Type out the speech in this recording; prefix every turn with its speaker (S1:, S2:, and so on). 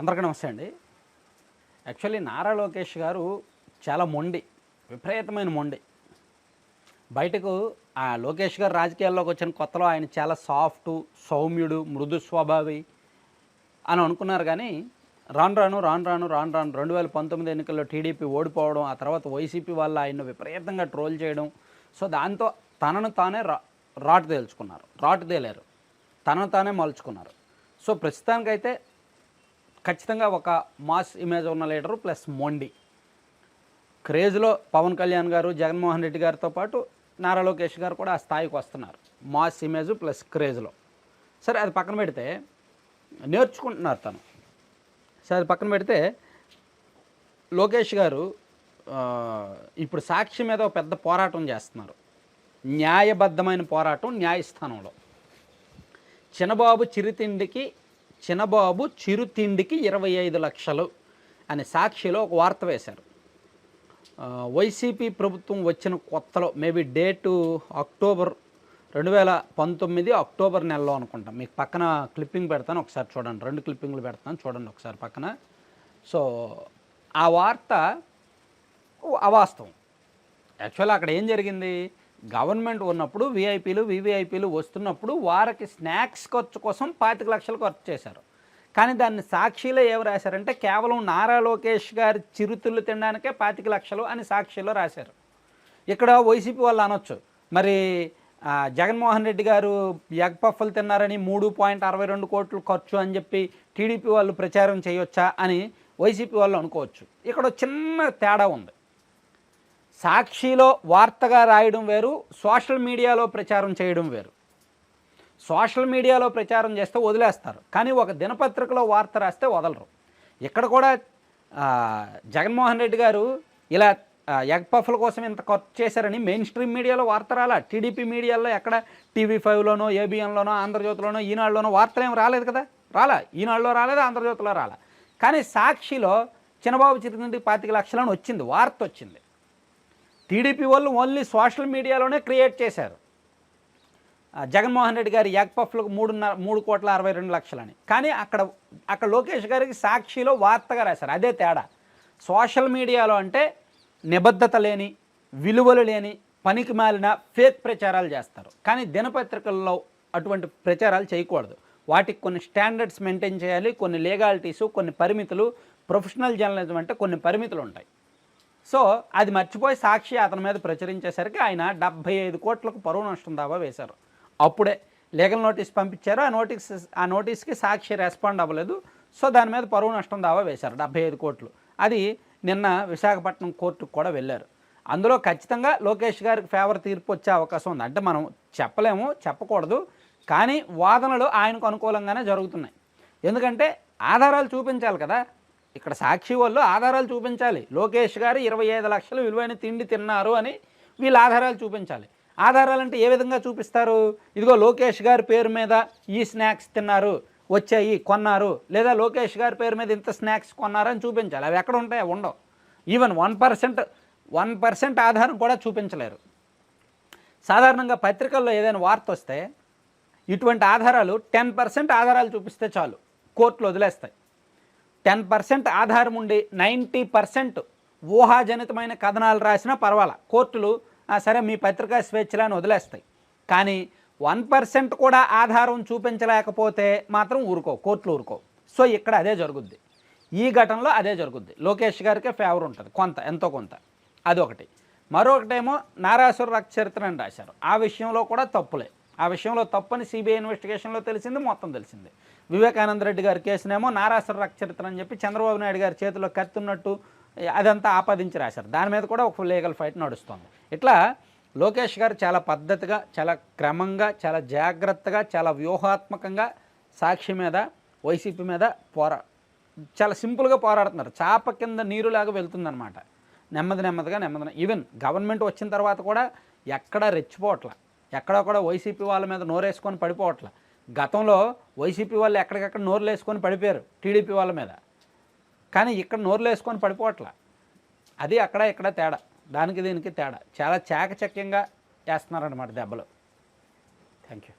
S1: అందరికీ నమస్తే అండి. యాక్చువల్లీ నారా లోకేష్ గారు చాలా మొండి విపరీతమైన మొండి. బయటకు ఆ లోకేష్ గారు రాజకీయాల్లోకి వచ్చిన కొత్తలో ఆయన చాలా సాఫ్ట్ సౌమ్యుడు మృదు స్వభావి అని అనుకున్నారు కానీ రాను రాను రాను రాను రాను రాను రెండు వేల పంతొమ్మిది ఎన్నికల్లో టీడీపీ ఓడిపోవడం ఆ తర్వాత వైసీపీ వల్ల ఆయన విపరీతంగా ట్రోల్ చేయడం. సో దాంతో తనను తానే రా రాటు తేల్చుకున్నారు రాటు తేలారు. తనను తానే మలుచుకున్నారు. సో ప్రస్తుతానికైతే ఖచ్చితంగా ఒక మాస్ ఇమేజ్ ఉన్న లీడరు ప్లస్ మొండి. క్రేజ్లో పవన్ కళ్యాణ్ గారు జగన్మోహన్ రెడ్డి గారితో పాటు నారా లోకేష్ గారు కూడా ఆ స్థాయికి వస్తున్నారు. మాస్ ఇమేజ్ ప్లస్ క్రేజ్లో. సరే అది పక్కన పెడితే నేర్చుకుంటున్నారు తను. సరే అది పక్కన పెడితే లోకేష్ గారు ఇప్పుడు సాక్షి మీద ఒక పెద్ద పోరాటం చేస్తున్నారు. న్యాయబద్ధమైన పోరాటం న్యాయస్థానంలో. చిన్నబాబు చిరుతిండికి చిన్నబాబు చిరుతిండికి ఇరవై ఐదు లక్షలు అనే సాక్షిలో ఒక వార్త వేశారు. వైసీపీ ప్రభుత్వం వచ్చిన కొత్తలో మేబీ డేటు అక్టోబర్ రెండు వేల పంతొమ్మిది అక్టోబర్ నెలలో అనుకుంటాం. మీకు పక్కన క్లిప్పింగ్ పెడతాను ఒకసారి చూడండి. రెండు క్లిప్పింగ్లు పెడతాను చూడండి ఒకసారి పక్కన. సో ఆ వార్త అవాస్తవం యాక్చువల్ అక్కడ ఏం జరిగింది? గవర్నమెంట్ ఉన్నప్పుడు విఐపీలు వివిఐపీలు వస్తున్నప్పుడు వారికి స్నాక్స్ ఖర్చు కోసం పాతిక లక్షలు ఖర్చు చేశారు. కానీ దాన్ని సాక్షిలో ఏమి రాశారంటే కేవలం నారా లోకేష్ గారి చిరుతిళ్ళు తినడానికే పాతిక లక్షలు అని సాక్షిలో రాశారు. ఇక్కడ వైసీపీ వాళ్ళు అనొచ్చు. మరి జగన్మోహన్ రెడ్డి గారు ఎగ్ పఫ్ఫలు తిన్నారని మూడు పాయింట్ అరవై రెండు కోట్లు ఖర్చు అని చెప్పి టీడీపీ వాళ్ళు ప్రచారం చేయొచ్చా అని వైసీపీ వాళ్ళు అనుకోవచ్చు. ఇక్కడ చిన్న తేడా ఉంది. సాక్షిలో వార్తగా రాయడం వేరు సోషల్ మీడియాలో ప్రచారం చేయడం వేరు. సోషల్ మీడియాలో ప్రచారం చేస్తే వదిలేస్తారు కానీ ఒక దినపత్రికలో వార్త రాస్తే వదలరు. ఇక్కడ కూడా జగన్మోహన్ రెడ్డి గారు ఇలా ఎగ్పఫ్ల కోసం ఇంత ఖర్చు చేశారని మెయిన్ స్ట్రీమ్ మీడియాలో వార్త రాలా. టీడీపీ మీడియాలో ఎక్కడ? టీవీ ఫైవ్లోనో ఏబిఎన్లోనో ఆంధ్రజ్యోతిలోనో ఈనాడులోనో వార్తలు ఏం రాలేదు కదా? రాలా. ఈనాడులో రాలేదు? ఆంధ్రజ్యోతిలో రాలా. కానీ సాక్షిలో చిన్నబాబు నుండి పాతిక లక్షలను వచ్చింది వార్త వచ్చింది. టీడీపీ వాళ్ళు ఓన్లీ సోషల్ మీడియాలోనే క్రియేట్ చేశారు. జగన్మోహన్ రెడ్డి గారి యాక్పఫ్లకు మూడున్నర మూడు కోట్ల అరవై రెండు లక్షలని. కానీ అక్కడ అక్కడ లోకేష్ గారికి సాక్షిలో వార్తగా రాశారు. అదే తేడా. సోషల్ మీడియాలో అంటే నిబద్ధత లేని విలువలు లేని పనికి మాలిన ఫేక్ ప్రచారాలు చేస్తారు. కానీ దినపత్రికల్లో అటువంటి ప్రచారాలు చేయకూడదు. వాటికి కొన్ని స్టాండర్డ్స్ మెయింటైన్ చేయాలి. కొన్ని లీగాలిటీసు కొన్ని పరిమితులు ప్రొఫెషనల్ జర్నలిజం అంటే కొన్ని పరిమితులు ఉంటాయి. సో అది మర్చిపోయి సాక్షి అతని మీద ప్రచురించేసరికి ఆయన డెబ్బై ఐదు కోట్లకు పరువు నష్టం దావా వేశారు. అప్పుడే లీగల్ నోటీస్ పంపించారు. ఆ నోటీస్ ఆ నోటీస్కి సాక్షి రెస్పాండ్ అవ్వలేదు. సో దాని మీద పరువు నష్టం దావా వేశారు డెబ్బై ఐదు కోట్లు. అది నిన్న విశాఖపట్నం కోర్టుకు కూడా వెళ్ళారు. అందులో ఖచ్చితంగా లోకేష్ గారికి ఫేవర్ తీర్పు వచ్చే అవకాశం ఉంది. అంటే మనం చెప్పలేము చెప్పకూడదు. కానీ వాదనలు ఆయనకు అనుకూలంగానే జరుగుతున్నాయి. ఎందుకంటే ఆధారాలు చూపించాలి కదా. ఇక్కడ సాక్షి వాళ్ళు ఆధారాలు చూపించాలి. లోకేష్ గారు ఇరవై ఐదు లక్షలు విలువైన తిండి తిన్నారు అని వీళ్ళు ఆధారాలు చూపించాలి. ఆధారాలు అంటే ఏ విధంగా చూపిస్తారు? ఇదిగో లోకేష్ గారి పేరు మీద ఈ స్నాక్స్ తిన్నారు వచ్చాయి కొన్నారు లేదా లోకేష్ గారి పేరు మీద ఇంత స్నాక్స్ కొన్నారని చూపించాలి. అవి ఎక్కడ ఉంటాయి ఉండవు. Even one percent one percent ఆధారం కూడా చూపించలేరు. సాధారణంగా పత్రికల్లో ఏదైనా వార్త వస్తే ఇటువంటి ఆధారాలు టెన్ పర్సెంట్ ఆధారాలు చూపిస్తే చాలు. కోర్టులు వదిలేస్తాయి. టెన్ పర్సెంట్ ఆధారం ఉండి నైంటీ పర్సెంట్ ఊహాజనితమైన కథనాలు రాసినా పర్వాలా. కోర్టులు సరే మీ పత్రికా స్వేచ్ఛలను అని వదిలేస్తాయి. కానీ వన్ పర్సెంట్ కూడా ఆధారం చూపించలేకపోతే మాత్రం ఊరుకో కోర్టులు ఊరుకో సో ఇక్కడ అదే జరుగుద్ది. ఈ ఘటనలో అదే జరుగుద్ది. లోకేష్ గారికే ఫేవర్ ఉంటుంది కొంత ఎంతో కొంత. అదొకటి. మరొకటేమో నారాసుర రక్త చరిత్ర అని రాశారు. ఆ విషయంలో కూడా తప్పులే. ఆ విషయంలో తప్పని సిబిఐ ఇన్వెస్టిగేషన్లో తెలిసింది మొత్తం తెలిసింది. వివేకానంద రెడ్డి గారి కేసునేమో నారాసర రక్చరిత్ర అని చెప్పి చంద్రబాబు నాయుడు గారి చేతిలో కత్తున్నట్టు అదంతా ఆపాదించి రాశారు. దాని మీద కూడా ఒక లీగల్ ఫైట్ నడుస్తుంది. ఇట్లా లోకేష్ గారు చాలా పద్ధతిగా చాలా క్రమంగా చాలా జాగ్రత్తగా చాలా వ్యూహాత్మకంగా సాక్షి మీద వైసీపీ మీద పోరా చాలా సింపుల్గా పోరాడుతున్నారు. చాప కింద నీరులాగా వెళ్తుందన్నమాట. నెమ్మది నెమ్మదిగా నెమ్మది ఈవెన్ గవర్నమెంట్ వచ్చిన తర్వాత కూడా ఎక్కడా రెచ్చిపోవట్లే. ఎక్కడో కూడా వైసీపీ వాళ్ళ మీద నోరేసుకొని పడిపోవట్ల. గతంలో వైసీపీ వాళ్ళు ఎక్కడికక్కడ నోరులు వేసుకొని పడిపోయారు టీడీపీ వాళ్ళ మీద. కానీ ఇక్కడ నోరులు వేసుకొని పడిపోవట్ల. అది అక్కడ ఇక్కడ తేడా. దానికి దీనికి తేడా. చాలా చాకచక్యంగా వేస్తున్నారనమాట దెబ్బలు. Thank you